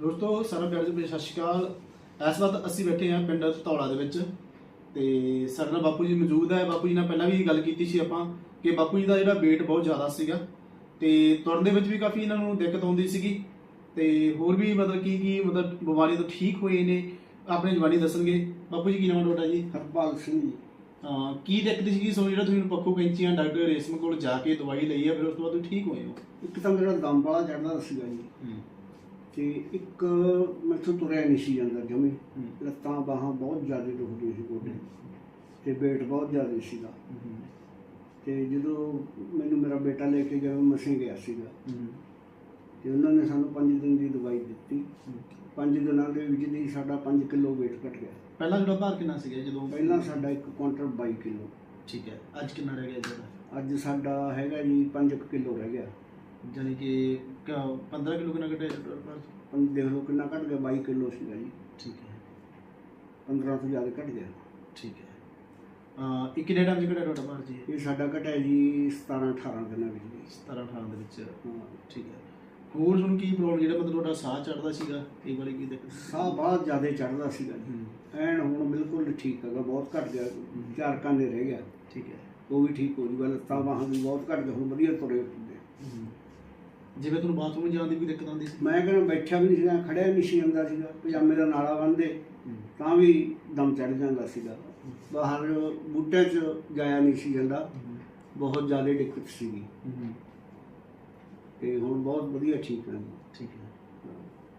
ਦੋਸਤੋ ਸਾਰਾ ਪਿਆਰ ਜੀ ਸਤਿ ਸ਼੍ਰੀ ਅਕਾਲ। ਇਸ ਵਕਤ ਅਸੀਂ ਬੈਠੇ ਹਾਂ ਪਿੰਡ ਧੌਲਾ ਦੇ ਵਿੱਚ ਤੇ ਸਾਡੇ ਨਾਲ ਬਾਪੂ ਜੀ ਮੌਜੂਦ ਹੈ। ਬਾਪੂ ਜੀ ਨਾਲ ਪਹਿਲਾਂ ਵੀ ਗੱਲ ਕੀਤੀ ਸੀ ਆਪਾਂ ਕਿ ਬਾਪੂ ਜੀ ਦਾ ਜਿਹੜਾ weight ਬਹੁਤ ਜ਼ਿਆਦਾ ਸੀਗਾ ਤੇ ਤੁਰਨ ਦੇ ਵਿੱਚ ਵੀ ਕਾਫੀ ਇਹਨਾਂ ਨੂੰ ਦਿੱਕਤ ਆਉਂਦੀ ਸੀਗੀ ਤੇ ਹੋਰ ਵੀ ਮਤਲਬ ਕੀ ਕੀ ਮਤਲਬ ਬਿਮਾਰੀ ਤੋਂ ਠੀਕ ਹੋਏ ਨੇ ਆਪਣੀ ਜਵਾਨੀ ਦੱਸਣਗੇ। ਬਾਪੂ ਜੀ ਕੀ ਨਾਮ ਤੁਹਾਡਾ ਜੀ? ਹਰਪਾਲ ਸਿੰਘ ਜੀ। ਹਾਂ ਕੀ ਦਿੱਕਤ ਸੀਗੀ? ਸੋ ਜਿਹੜਾ ਤੁਸੀਂ ਪੱਖੋ ਕੈਂਚੀਆਂ ਡਾਕਟਰ ਰੇਸ਼ਮ ਕੋਲ ਜਾ ਕੇ ਦਵਾਈ ਲਈ ਹੈ ਫਿਰ ਉਸ ਤੋਂ ਬਾਅਦ ਤੁਸੀਂ ਠੀਕ ਹੋਏ ਹੋ? ਇੱਕ ਤਾਂ ਮੇਰਾ ਦਮ ਬੜਾ ਚੜਦਾ ਸੀਗਾ ਜੀ। ਤੇ ਇੱਕ ਮੈਥੋਂ ਤੁਰਿਆ ਨਹੀਂ ਸੀ ਜਾਂਦਾ ਜਮੀ। ਲੱਤਾਂ ਬਾਹਾਂ ਬਹੁਤ ਜ਼ਿਆਦਾ ਦੁਖਦੀਆਂ ਸੀ ਗੋਡੇ ਤੇ weight ਬਹੁਤ ਜ਼ਿਆਦਾ ਸੀਗਾ। ਤੇ ਜਦੋਂ ਮੈਨੂੰ ਮੇਰਾ ਬੇਟਾ ਲੈ ਕੇ ਗਿਆ ਮਸੀਂ ਗਿਆ ਸੀਗਾ। ਤੇ ਉਹਨਾਂ ਨੇ ਸਾਨੂੰ 5 ਦਿਨ ਦੀ ਦਵਾਈ ਦਿੱਤੀ। 5 ਦਿਨਾਂ ਦੇ ਵਿੱਚ ਦੀ ਸਾਡਾ 5 ਕਿਲੋ weight ਘਟ ਗਿਆ। ਪਹਿਲਾਂ ਜਿਹੜਾ ਭਾਰ ਕਿੰਨਾ ਸੀਗਾ ਜਦੋਂ? ਪਹਿਲਾਂ ਸਾਡਾ ਇੱਕ ਕੁਇੰਟਲ 22 ਕਿਲੋ। ਠੀਕ ਹੈ। ਅੱਜ ਕਿੰਨਾ ਰਹਿ ਗਿਆ ਜਿਹੜਾ ਅੱਜ ਸਾਡਾ ਹੈਗਾ ਜੀ 5 ਕਿਲੋ ਰਹਿ ਗਿਆ। ਜਾਨੀ ਕਿ ਕ- 15 ਕਿਲੋ ਕਿੰਨਾ ਘਟਿਆ ਭਾਰ ਪੰਜ ਦੇਖ ਲਓ ਕਿੰਨਾ ਘਟ ਗਿਆ 22 ਕਿਲੋ ਸੀਗਾ ਜੀ। ਠੀਕ ਹੈ। 15 ਤੋਂ ਜ਼ਿਆਦਾ ਘਟ ਗਿਆ। ਠੀਕ ਹੈ। ਅ ਇੱਕ ਕਿੰਨੇ ਟਾਈਮ ਚ ਘਟਿਆ ਤੁਹਾਡਾ ਭਾਰ ਜੀ? ਇਹ ਸਾਡਾ ਘਟਿਆ ਜੀ 17 18 ਦਿਨਾਂ ਵਿੱਚ ਜੀ। 17 18 ਦੇ ਵਿੱਚ। ਹਾਂ। ਠੀਕ ਹੈ। ਹੋਰ ਤੁਹਾਨੂੰ ਕੀ ਪ੍ਰੋਬਲਮ ਜਿਹੜਾ ਮਤਲਬ ਤੁਹਾਡਾ ਸਾਹ ਚੜਦਾ ਸੀਗਾ ਇਹ ਵਾਲੀ ਕੀ ਦਿੱਕਤ ਸਾਹ ਬਹੁਤ ਜ਼ਿਆਦਾ ਚੜਦਾ ਸੀਗਾ ਜੀ। ਐਨ ਹੁਣ ਬਿਲਕੁਲ ਠੀਕ ਹੈਗਾ ਬਹੁਤ ਘਟ ਗਿਆ। ਚਾਰ ਕਾਨੇ ਰਹਿ ਗਿਆ। ਠੀਕ ਹੈ। ਉਹ ਵੀ ਠੀਕ ਹੋ ਜੂਗਾ ਲੱਤਾਂ ਬਾਹਾਂ ਵੀ ਬਹੁਤ ਘਟ ਗਏ ਹੁਣ ਵਧੀਆ ਤੁਰੇ ਫਿਰਦੇ। ਹੂੰ। ਜਿਵੇਂ ਤੁਹਾਨੂੰ ਬਾਥਰੂਮ ਜਾਣ ਦੀ ਵੀ ਦਿੱਕਤ ਆਉਂਦੀ ਸੀ? ਮੈਂ ਕਹਿੰਦਾ ਬੈਠਾ ਵੀ ਨਹੀਂ ਸੀਗਾ ਖੜਿਆ ਨਹੀਂ ਸੀ ਜਾਂਦਾ ਸੀਗਾ ਪਜਾਮੇ ਦਾ ਨਾਲਾ ਬੰਨਦੇ। ਤਾਂ ਵੀ ਦਮ ਚੜ ਜਾਂਦਾ ਸੀਗਾ। ਬਾਹਰ ਬੂਟੇ 'ਚ ਜਾਇਆ ਨਹੀਂ ਸੀ ਜਾਂਦਾ। ਬਹੁਤ ਜ਼ਿਆਦਾ ਦਿੱਕਤ ਸੀਗੀ। ਤੇ ਹੁਣ ਬਹੁਤ ਵਧੀਆ ਠੀਕ ਹਾਂ। ਠੀਕ ਹੈ।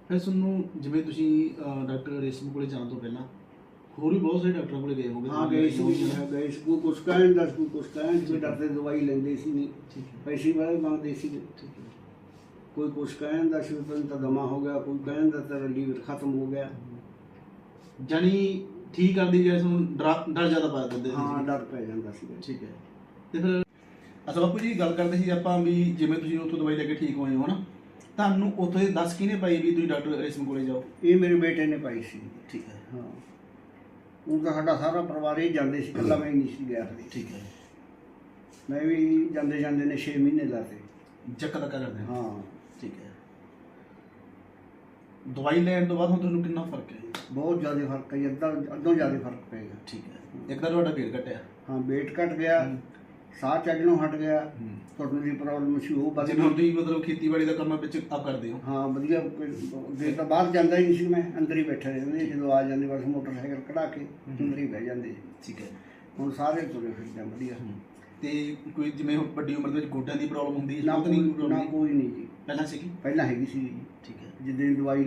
ਫਿਰ ਤੁਹਾਨੂੰ ਜਿਵੇਂ ਤੁਸੀਂ ਡਾਕਟਰ ਰੇਸ਼ਮ ਕੋਲੇ ਜਾਣ ਤੋਂ ਪਹਿਲਾਂ ਹੋਰ ਵੀ ਬਹੁਤ ਸਾਰੇ ਡਾਕਟਰਾਂ ਕੋਲੇ ਗਏ ਹੋਗੇ ਹਾਂ ਗਏ ਸੀ ਗਏ ਸੀ ਕੋਈ ਕੁਛ ਕਹਿਣ ਦਾ ਕੋਈ ਕੁਛ ਕਹਿਣ ਸੀ ਡਰਦੇ ਦਵਾਈ ਲੈਂਦੇ ਸੀ ਨਹੀਂ ਪੈਸੇ ਵਾਲੇ ਮੰਗਦੇ ਸੀ। ਠੀਕ ਹੈ। ਕੋਈ ਕੁਛ ਕਹਿਣ ਦਾ ਤਾਂ ਦਮਾ ਹੋ ਗਿਆ ਕੋਈ ਕਹਿਣ ਦਾ ਤੇਰਾ ਲੀਵਰ ਖਤਮ ਹੋ ਗਿਆ। ਜਾਨੀ ਠੀਕ ਕਰਦੀ ਜੇ ਤੁਹਾਨੂੰ ਡਰ ਡਰ ਜ਼ਿਆਦਾ ਪਾ ਦਿੰਦੇ ਸੀ ਹਾਂ ਡਰ ਪੈ ਜਾਂਦਾ ਸੀ ਠੀਕ ਹੈ। ਤੇ ਫਿਰ ਅਸਲ ਬਾਪੂ ਜੀ ਗੱਲ ਕਰਦੇ ਸੀ ਆਪਾਂ ਵੀ ਜਿਵੇਂ ਤੁਸੀਂ ਉੱਥੋਂ ਦਵਾਈ ਲੈ ਕੇ ਠੀਕ ਹੋਏ ਹੋ ਨਾ ਤੁਹਾਨੂੰ ਉੱਥੇ ਦੱਸ ਕਿਹਨੇ ਪਾਈ ਵੀ ਤੁਸੀਂ ਡਾਕਟਰ ਰੇਸ਼ਮ ਕੋਲੇ ਜਾਓ? ਇਹ ਮੇਰੇ ਬੇਟੇ ਨੇ ਪਾਈ ਸੀ। ਠੀਕ ਹੈ। ਹਾਂ। ਉਹ ਤਾਂ ਸਾਡਾ ਸਾਰਾ ਪਰਿਵਾਰ ਹੀ ਜਾਂਦੇ ਸੀ ਇਕੱਲਾ ਮੈਂ ਨਹੀਂ ਸੀ ਗਿਆ ਠੀਕ ਹੈ। ਮੈਂ ਵੀ ਜਾਂਦੇ ਜਾਂਦੇ ਨੇ 6 ਮਹੀਨੇ ਲਾਤੇ। ਚੱਕ ਦਾ ਕਰਦੇ ਹਾਂ। ਠੀਕ ਹੈ। ਦਵਾਈ ਲੈਣ ਤੋਂ ਬਾਅਦ ਹੁਣ ਤੁਹਾਨੂੰ ਕਿੰਨਾ ਫ਼ਰਕ ਹੈ? ਬਹੁਤ ਜ਼ਿਆਦਾ ਫ਼ਰਕ ਹੈ ਅੱਧਾ ਅੱਧੋਂ ਜ਼ਿਆਦਾ ਫ਼ਰਕ ਪਏਗਾ ਠੀਕ ਹੈ। ਇੱਕ ਤਾਂ ਤੁਹਾਡਾ ਵੇਟ ਘਟਿਆ। ਹਾਂ weight ਘਟ ਗਿਆ ਸਾਹ ਚੜਨੋਂ ਹਟ ਗਿਆ। ਤੁਹਾਨੂੰ ਦੀ ਪ੍ਰੋਬਲਮ ਸੀ ਉਹ ਵੱਧ ਜਿਵੇਂ ਤੁਸੀਂ ਮਤਲਬ ਖੇਤੀਬਾੜੀ ਦਾ ਕੰਮ ਵਿੱਚ ਆਪ ਕਰਦੇ ਹੋ। ਹਾਂ ਵਧੀਆ ਜੇ ਤਾਂ ਬਾਹਰ ਜਾਂਦਾ ਹੀ ਨਹੀਂ ਸੀ ਮੈਂ ਅੰਦਰ ਹੀ ਬੈਠਾ ਰਹਿੰਦੇ ਜਦੋਂ ਆ ਜਾਂਦੇ ਬਸ ਮੋਟਰਸਾਈਕਲ ਕਢਾ ਕੇ ਅੰਦਰ ਹੀ ਬਹਿ ਜਾਂਦੇ ਠੀਕ ਹੈ। ਹੁਣ ਸਾਰੇ ਤੁਰੇ ਫਿਰਦੇ ਆ ਵਧੀਆ। ਤੇ ਕੋਈ ਜਿਵੇਂ ਹੁਣ ਵੱਡੀ ਉਮਰ ਦੇ ਵਿੱਚ ਗੋਡਿਆਂ ਦੀ ਪ੍ਰੋਬਲਮ ਹੁੰਦੀ ਹੈ ਨਾ ਨਹੀਂ? ਕੋਈ ਨਹੀਂ ਜੀ। ਪਹਿਲਾਂ ਸੀਗੀ? ਪਹਿਲਾਂ ਹੈਗੀ ਸੀ ਠੀਕ ਹੈ। ਜਿੱਦਾਂ ਦਵਾਈ